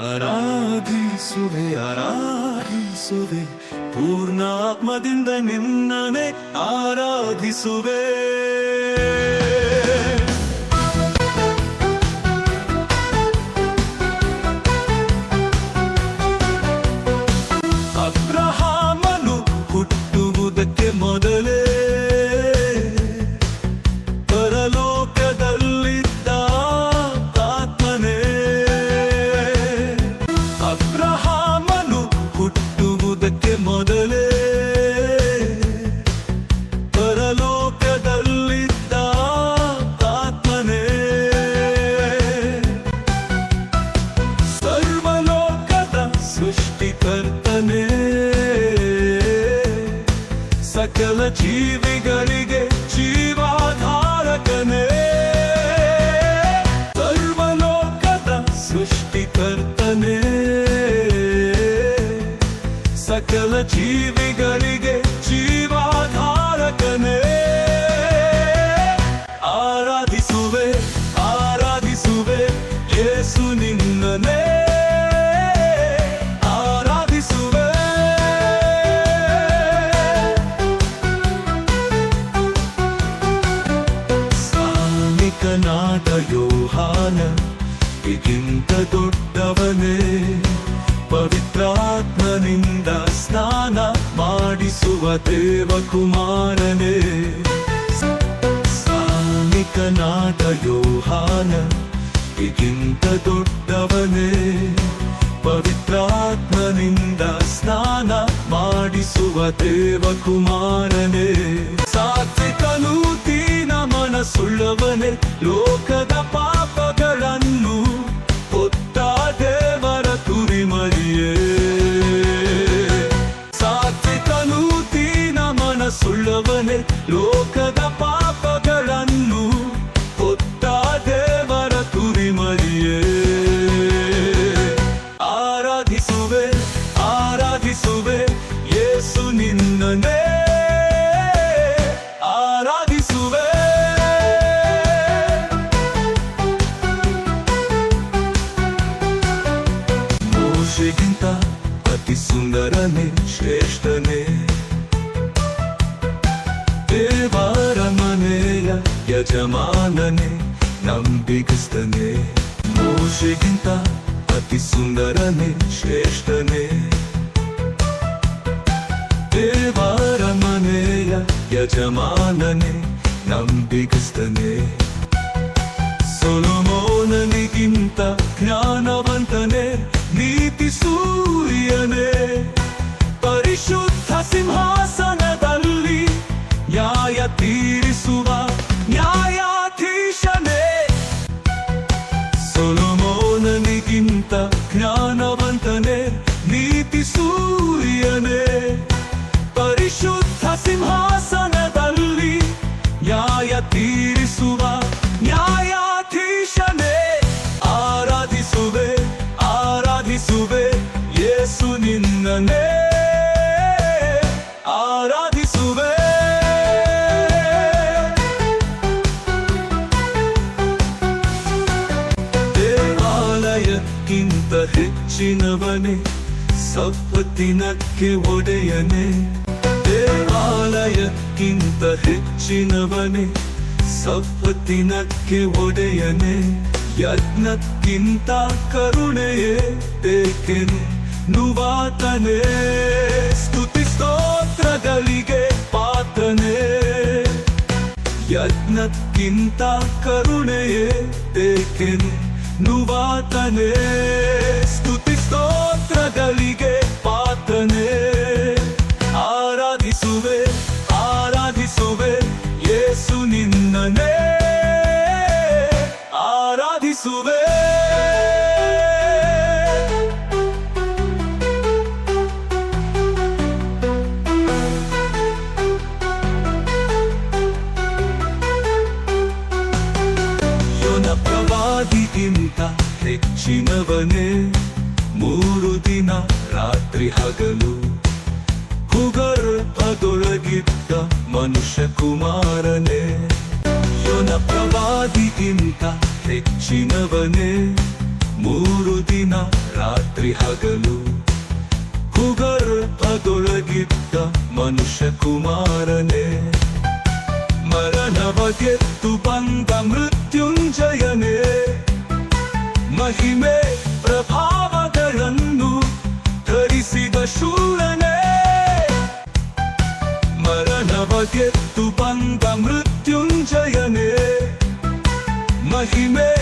ಆರಾಧಿಸುವೆ ಆರಾಧಿಸುವೆ ಪೂರ್ಣಾತ್ಮದಿಂದ ನಿನ್ನನೆ ಆರಾಧಿಸುವೆ. ಹುಟ್ಟುವುದಕ್ಕೆ ಮೊದಲೇ. ಸರ್ವಲೋಕದ ಜೀವಿಗಳಿಗೆ ಸಕಲ ಮಾಡಿಸುವ ದೇವಕುಮಾರನೇ. ಸಾನಿಕನಾದ ಯೋಹಾನ ಇಗಿಂತ ದೊಡ್ಡವನೇ. ಪವಿತ್ರಾತ್ಮನಿಂದ ಸ್ನಾನ ಮಾಡಿಸುವ ದೇವಕುಮಾರನೇ. ಸಾತ್ವಿಕನೂ ದೀನ ಮನಸ್ಸುಳ್ಳವನೇ, ಲೋಕದ ಪಾಪಗಳನ್ನು ಯಜಮಾನನೇ ನಂಬಿಗಸ್ತನೇ ಮೋಶೆಗಿಂತ ಅತಿ ಸುಂದರನೇ ಶ್ರೇಷ್ಠನೇ ದೇವರ ಮನೆಯ ಯಜಮಾನನೇ ನಂಬಿಗಸ್ತನೇ ಸೊಲೊಮೋನನಿಗಿಂತ ಜ್ಞಾನವಂತನೇ ತೀರಿಸುವ ನ್ಯಾಯಾಧೀಶನೇ ಆರಾಧಿಸುವೆ ಆರಾಧಿಸುವೆ ಯೇಸು ನಿನ್ನನೇ ಆರಾಧಿಸುವೆ. ದೇವಾಲಯಕ್ಕಿಂತ ಹೆಚ್ಚಿನವನೇ ಸಪ್ಪತ್ತಿನಕ್ಕೆ ಒಡೆಯನೇ. ದೇವಾಲಯಕ್ಕಿಂತ ಹೆಚ್ಚಿನವನೇ ಸಪ್ಪತ್ತಿನಕ್ಕೆ ಒಡೆಯನೆ, ಯಜ್ಞಕ್ಕಿಂತ ಕರುಣೆಯೇ ಬೇಕೆನು ನುವಾತನೆ ಸ್ತುತಿ ಸ್ತೋತ್ರಗಳಿಗೆ ಪಾತನೆ ಯಜ್ಞಕ್ಕಿಂತ ಕರುಣೆಯೇ ಬೇಕೆನು ನುವಾತನೆ ಸ್ತುತಿ ಸ್ತೋತ್ರಗಳಿಗೆ ಪಾತನೆ ಆರಾಧಿಸುವೆ ಆರಾಧಿಸುವೆ, ಯೇಸು ನಿನ್ನನೇ ಆರಾಧಿಸುವೆ. ಯೋನ ಪ್ರವಾದಿಗಿಂತ ಹೆಚ್ಚಿನವನೇ. ಮೂರು ದಿನ ರಾತ್ರಿ ಹಗಲು. ಭೂಗರ್ಭದೊಳಗಿದ್ದ ಮನುಷ್ಯ ಕುಮಾರನೇ ಯೋನ ಪ್ರವಾದಿಗಿಂತ ಹೆಚ್ಚಿನವನೇ. ಮೂರು ದಿನ ರಾತ್ರಿ ಹಗಲು ಕುಗರ್ಭದೊಳಗಿದ್ದ ಗರ್ಭದೊಳಗಿದ್ದ ಮನುಷ್ಯ ಕುಮಾರನೇ. ಮರಣವ ಗೆದ್ದು ಬಂದ ಮೃತ್ಯುಂಜಯನೇ. ಮಹಿಮೆ ಮಹಿಮೆ ಪ್ರಭಾವಗಳನ್ನು